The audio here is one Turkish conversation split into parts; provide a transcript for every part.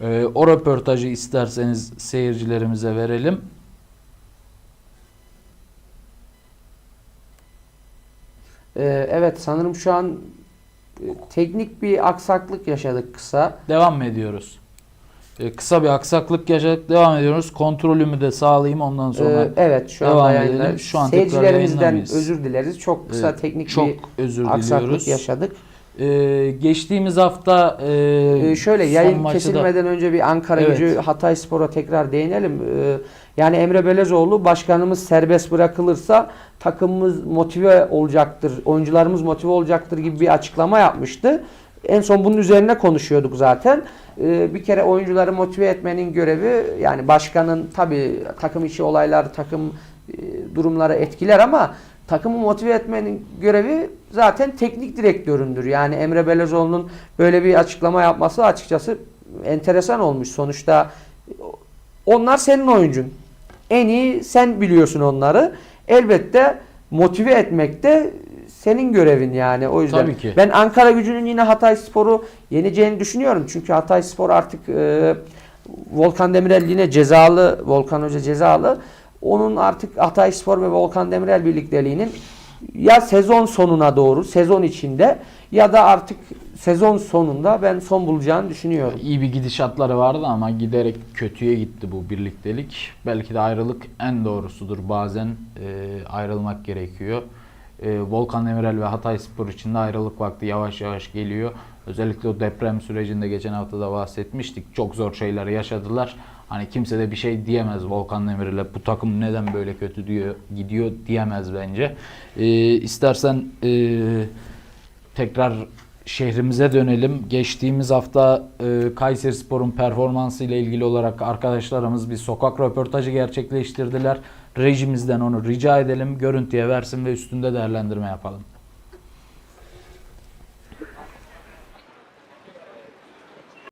Ee, o röportajı isterseniz seyircilerimize verelim. Ee, evet sanırım şu an e, teknik bir aksaklık yaşadık kısa. Devam mı ediyoruz? Ee, kısa bir aksaklık yaşadık. Devam ediyoruz. Kontrolümü de sağlayayım ondan sonra. Ee, evet şu an tekrar Seyircilerimizden özür dileriz. Çok kısa teknik çok bir özür aksaklık diliyoruz. yaşadık. Ee, geçtiğimiz hafta e, Ee, şöyle son yayın maçı da- kesilmeden önce bir Ankara Evet. gücü Hatay Spor'a tekrar değinelim. Ee, yani Emre Belezoğlu başkanımız serbest bırakılırsa takımımız motive olacaktır, oyuncularımız motive olacaktır gibi bir açıklama yapmıştı. En son bunun üzerine konuşuyorduk zaten. Ee, bir kere oyuncuları motive etmenin görevi yani başkanın tabi takım içi olaylar, takım e, durumları etkiler ama takımı motive etmenin görevi zaten teknik direktöründür. Yani Emre Belezoğlu'nun böyle bir açıklama yapması açıkçası enteresan olmuş. Sonuçta onlar senin oyuncun. En iyi sen biliyorsun onları. Elbette motive etmek de senin görevin yani. O yüzden Tabii ki. ben Ankara gücünün yine Hatay Spor'u yeneceğini düşünüyorum. Çünkü Hatay Spor artık e, Volkan Demirel yine cezalı. Volkan Hoca cezalı. Onun artık Hatay Spor ve Volkan Demirel birlikteliğinin ya sezon sonuna doğru, sezon içinde ya da artık sezon sonunda ben son bulacağını düşünüyorum. İyi bir gidişatları vardı ama giderek kötüye gitti bu birliktelik. Belki de ayrılık en doğrusudur. Bazen e, ayrılmak gerekiyor. E, Volkan Demirel ve Hatay Spor için de ayrılık vakti yavaş yavaş geliyor. Özellikle o deprem sürecinde geçen hafta da bahsetmiştik. Çok zor şeyler yaşadılar. Hani kimse de bir şey diyemez Volkan Demirel'e. Bu takım neden böyle kötü diyor, gidiyor diyemez bence. E, istersen e, tekrar şehrimize dönelim. Geçtiğimiz hafta e, Kayseri Spor'un performansı ile ilgili olarak arkadaşlarımız bir sokak röportajı gerçekleştirdiler. Rejimizden onu rica edelim. Görüntüye versin ve üstünde değerlendirme yapalım.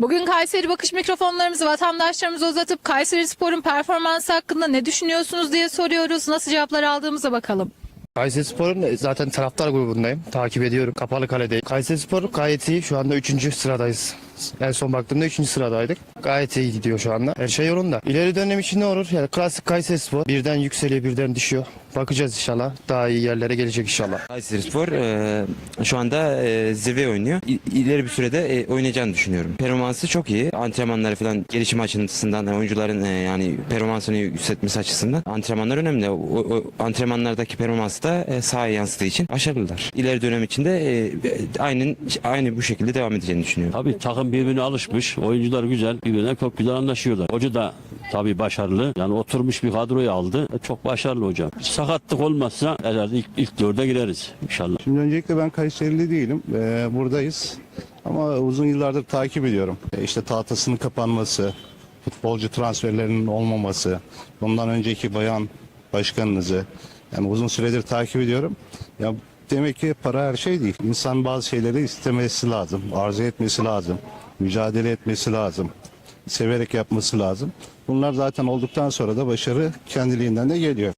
Bugün Kayseri Bakış mikrofonlarımızı vatandaşlarımıza uzatıp Kayseri Spor'un performansı hakkında ne düşünüyorsunuz diye soruyoruz. Nasıl cevaplar aldığımıza bakalım. Kayseri Spor'un zaten taraftar grubundayım. Takip ediyorum. Kapalı kaledeyim. Kayseri Spor gayet iyi. Şu anda 3. sıradayız. En son baktığımda 3. sıradaydık. Gayet iyi gidiyor şu anda. Her şey yolunda. İleri dönem için ne olur? Yani klasik Kayseri Spor. Birden yükseliyor, birden düşüyor. Bakacağız inşallah. Daha iyi yerlere gelecek inşallah. Kayserispor e, şu anda e, zirve oynuyor. İ- İleri bir sürede e, oynayacağını düşünüyorum. Performansı çok iyi. Antrenmanları falan gelişim açısından e, oyuncuların e, yani performansını yükseltmesi açısından antrenmanlar önemli. O, o antrenmanlardaki performansı da e, sahaya yansıdığı için başarılılar. İleri dönem içinde e, aynen aynı bu şekilde devam edeceğini düşünüyorum. Tabii takım birbirine alışmış. Oyuncular güzel. Birbirine çok güzel anlaşıyorlar. Hoca da tabii başarılı. Yani oturmuş bir kadroyu aldı. E, Çok başarılı hocam. Sakatlık olmazsa herhalde ilk, ilk dörde gireriz inşallah. Şimdi öncelikle ben Kayserili değilim. Ee, buradayız. Ama uzun yıllardır takip ediyorum. Ee, işte tahtasının kapanması, futbolcu transferlerinin olmaması, bundan önceki bayan başkanınızı yani uzun süredir takip ediyorum. Ya demek ki para her şey değil. İnsan bazı şeyleri istemesi lazım, arzu etmesi lazım, mücadele etmesi lazım, severek yapması lazım. Bunlar zaten olduktan sonra da başarı kendiliğinden de geliyor.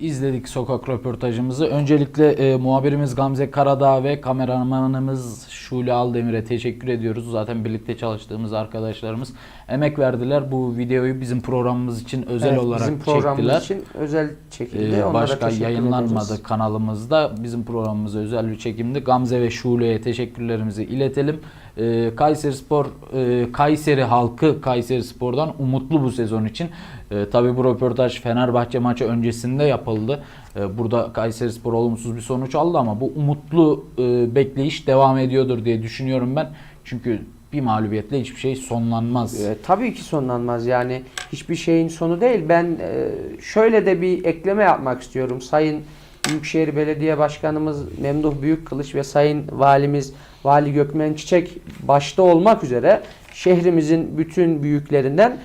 İzledik sokak röportajımızı. Öncelikle e, muhabirimiz Gamze Karadağ ve kameramanımız Şule Aldemir'e teşekkür ediyoruz. Zaten birlikte çalıştığımız arkadaşlarımız emek verdiler. Bu videoyu bizim programımız için özel Evet, olarak bizim programımız çektiler. için özel çekildi. Ee, Onlara başka yayınlanmadı ederiz. kanalımızda. Bizim programımıza özel bir çekimdi. Gamze ve Şule'ye teşekkürlerimizi iletelim. Ee, Kayseri Spor, e, Kayseri halkı Kayseri Spor'dan umutlu bu sezon için. Ee, tabii bu röportaj Fenerbahçe maçı öncesinde yapıldı. Ee, burada Kayseri Spor olumsuz bir sonuç aldı ama bu umutlu e, bekleyiş devam ediyordur diye düşünüyorum ben. Çünkü bir mağlubiyetle hiçbir şey sonlanmaz. E, tabii ki sonlanmaz yani hiçbir şeyin sonu değil. Ben e, şöyle de bir ekleme yapmak istiyorum. Sayın Büyükşehir Belediye Başkanımız Memduh Büyükkılıç ve Sayın Valimiz Vali Gökmen Çiçek başta olmak üzere şehrimizin bütün büyüklerinden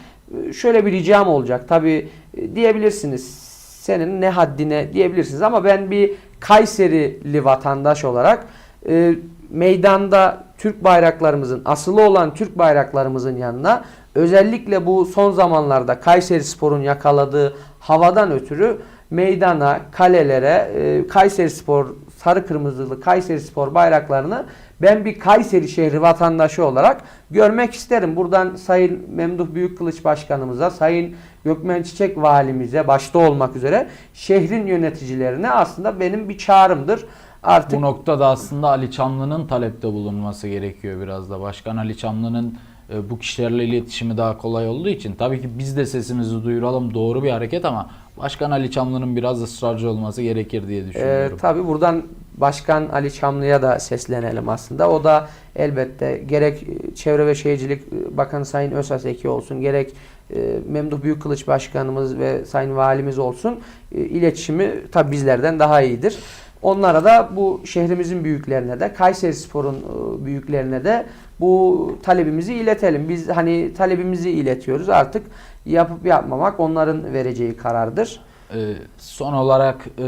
e, şöyle bir ricam olacak. Tabii e, diyebilirsiniz senin ne haddine diyebilirsiniz ama ben bir Kayserili vatandaş olarak e, meydanda Türk bayraklarımızın asılı olan Türk bayraklarımızın yanına özellikle bu son zamanlarda Kayseri Spor'un yakaladığı havadan ötürü meydana, kalelere e, Kayseri Spor sarı kırmızılı Kayseri Spor bayraklarını ben bir Kayseri şehri vatandaşı olarak görmek isterim. Buradan Sayın Memduh Büyükkılıç Başkanımıza, Sayın Gökmen Çiçek Valimize başta olmak üzere şehrin yöneticilerine aslında benim bir çağrımdır. Artık Bu noktada aslında Ali Çamlı'nın talepte bulunması gerekiyor biraz da. Başkan Ali Çamlı'nın bu kişilerle iletişimi daha kolay olduğu için tabii ki biz de sesimizi duyuralım doğru bir hareket ama Başkan Ali Çamlı'nın biraz ısrarcı olması gerekir diye Ee, düşünüyorum. tabii buradan Başkan Ali Çamlı'ya da seslenelim aslında. O da elbette gerek e, Çevre ve Şehircilik e, Bakanı Sayın Özaseki olsun, gerek e, Memduh Büyükkılıç Başkanımız ve Sayın Valimiz olsun e, iletişimi tabii bizlerden daha iyidir. Onlara da bu şehrimizin büyüklerine de Kayseri Spor'un e, büyüklerine de bu talebimizi iletelim. Biz hani talebimizi iletiyoruz. Artık yapıp yapmamak onların vereceği karardır. Ee, son olarak e,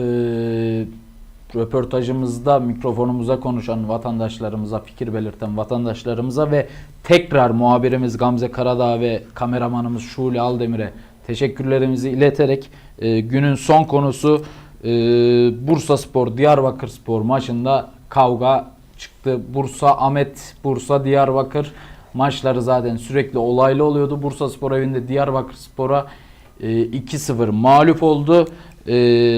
röportajımızda mikrofonumuza konuşan vatandaşlarımıza, fikir belirten vatandaşlarımıza ve tekrar muhabirimiz Gamze Karadağ ve kameramanımız Şule Aldemir'e teşekkürlerimizi ileterek e, günün son konusu e, Bursa Spor Diyarbakır Spor maçında kavga çıktı. Bursa Ahmet, Bursa Diyarbakır maçları zaten sürekli olaylı oluyordu. Bursa Spor evinde Diyarbakır Spor'a e, 2-0 mağlup oldu. E,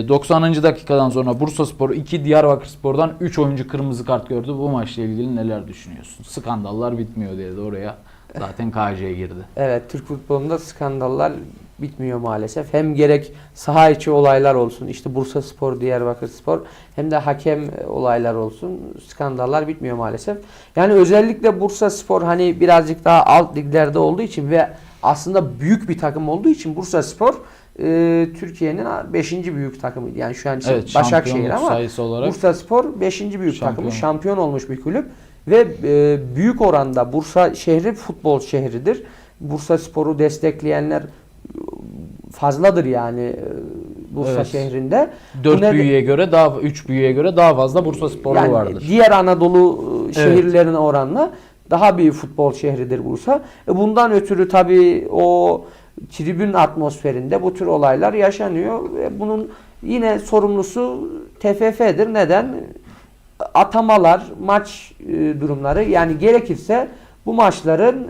90. dakikadan sonra Bursa Spor 2 Diyarbakır Spor'dan 3 oyuncu kırmızı kart gördü. Bu maçla ilgili neler düşünüyorsun? Skandallar bitmiyor diye de oraya zaten KC'ye girdi. Evet Türk futbolunda skandallar bitmiyor maalesef. Hem gerek saha içi olaylar olsun işte Bursa Spor, Diyarbakır Spor hem de hakem olaylar olsun skandallar bitmiyor maalesef. Yani özellikle Bursa Spor hani birazcık daha alt liglerde olduğu için ve aslında büyük bir takım olduğu için Bursa Spor e, Türkiye'nin 5. büyük takımıydı. Yani şu an için Evet, Başakşehir ama sayısı olarak Bursa Spor 5. büyük Şampiyon. takımı şampiyon olmuş bir kulüp ve e, büyük oranda Bursa şehri futbol şehridir. Bursa Spor'u destekleyenler fazladır yani e, Bursa Evet. şehrinde. 4 Bu neden- büyüye göre daha 3 büyüye göre daha fazla Bursa Sporlu yani vardır. Diğer Anadolu e, şehirlerine oranla daha büyük futbol şehridir Bursa. E, bundan ötürü tabii o tribün atmosferinde bu tür olaylar yaşanıyor. Ve bunun yine sorumlusu TFF'dir. Neden? Atamalar, maç e, durumları yani gerekirse bu maçların e,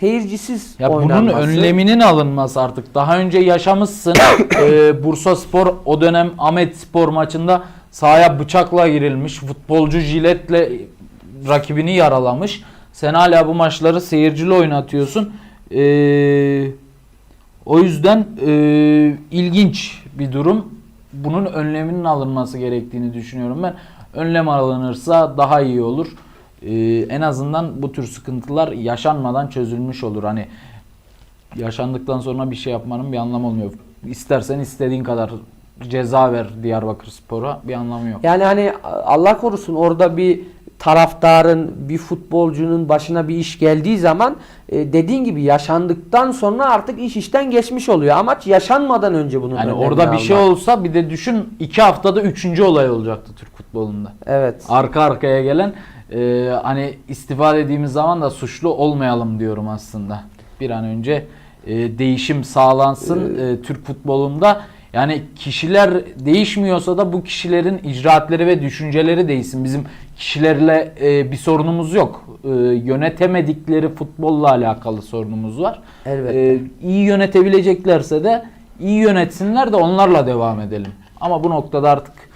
seyircisiz Ya bunun oynanması. önleminin alınması artık. Daha önce yaşamışsın. Ee, Bursa Spor o dönem Ahmet Spor maçında sahaya bıçakla girilmiş. Futbolcu jiletle rakibini yaralamış. Sen hala bu maçları seyircili oynatıyorsun. Ee, o yüzden e, ilginç bir durum. Bunun önleminin alınması gerektiğini düşünüyorum ben. Önlem alınırsa daha iyi olur. Ee, en azından bu tür sıkıntılar yaşanmadan çözülmüş olur. Hani yaşandıktan sonra bir şey yapmanın bir anlamı olmuyor. İstersen istediğin kadar ceza ver Diyarbakır Spor'a bir anlamı yok. Yani hani Allah korusun orada bir taraftarın, bir futbolcunun başına bir iş geldiği zaman e, dediğin gibi yaşandıktan sonra artık iş işten geçmiş oluyor. Amaç yaşanmadan önce bunun Yani orada bir şey almak. olsa bir de düşün iki haftada üçüncü olay olacaktı Türk futbolunda. Evet. Arka arkaya gelen e, hani istifa dediğimiz zaman da suçlu olmayalım diyorum aslında. Bir an önce e, değişim sağlansın e, Türk futbolunda. Yani kişiler değişmiyorsa da bu kişilerin icraatleri ve düşünceleri değişsin. Bizim kişilerle e, bir sorunumuz yok. E, yönetemedikleri futbolla alakalı sorunumuz var. Elbette. E, iyi yönetebileceklerse de iyi yönetsinler de onlarla devam edelim. Ama bu noktada artık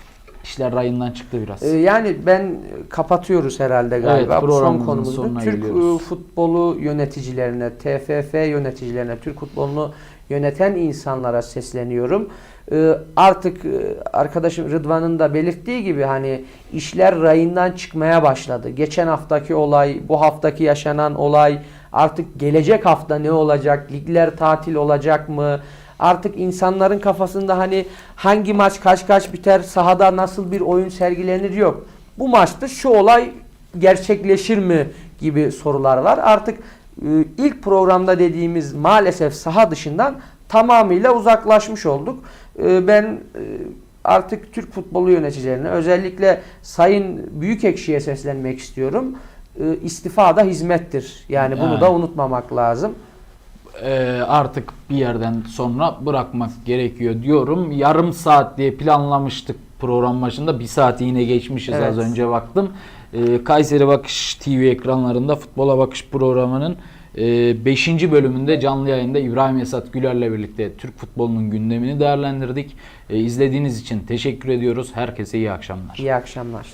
işler rayından çıktı biraz. Ee, yani ben kapatıyoruz herhalde galiba. Evet, Bu son sonuna Türk geliyoruz. e, futbolu yöneticilerine, TFF yöneticilerine, Türk futbolunu yöneten insanlara sesleniyorum. Ee, artık e, arkadaşım Rıdvan'ın da belirttiği gibi hani işler rayından çıkmaya başladı. Geçen haftaki olay, bu haftaki yaşanan olay, artık gelecek hafta ne olacak? Ligler tatil olacak mı? Artık insanların kafasında hani hangi maç kaç kaç biter, sahada nasıl bir oyun sergilenir yok. Bu maçta şu olay gerçekleşir mi gibi sorular var. Artık e, ilk programda dediğimiz maalesef saha dışından tamamıyla uzaklaşmış olduk. E, Ben e, artık Türk futbolu yöneticilerine özellikle Sayın Büyükekşi'ye seslenmek istiyorum. E, İstifa da hizmettir. Yani bunu Yani. da unutmamak lazım. Ee, artık bir yerden sonra bırakmak gerekiyor diyorum. Yarım saat diye planlamıştık program başında. Bir saati yine geçmişiz Evet. az önce baktım. Ee, Kayseri Bakış TV ekranlarında Futbola Bakış programının 5. bölümünde canlı yayında İbrahim Esat Güler'le birlikte Türk futbolunun gündemini değerlendirdik. Ee, izlediğiniz için teşekkür ediyoruz. Herkese iyi akşamlar. İyi akşamlar.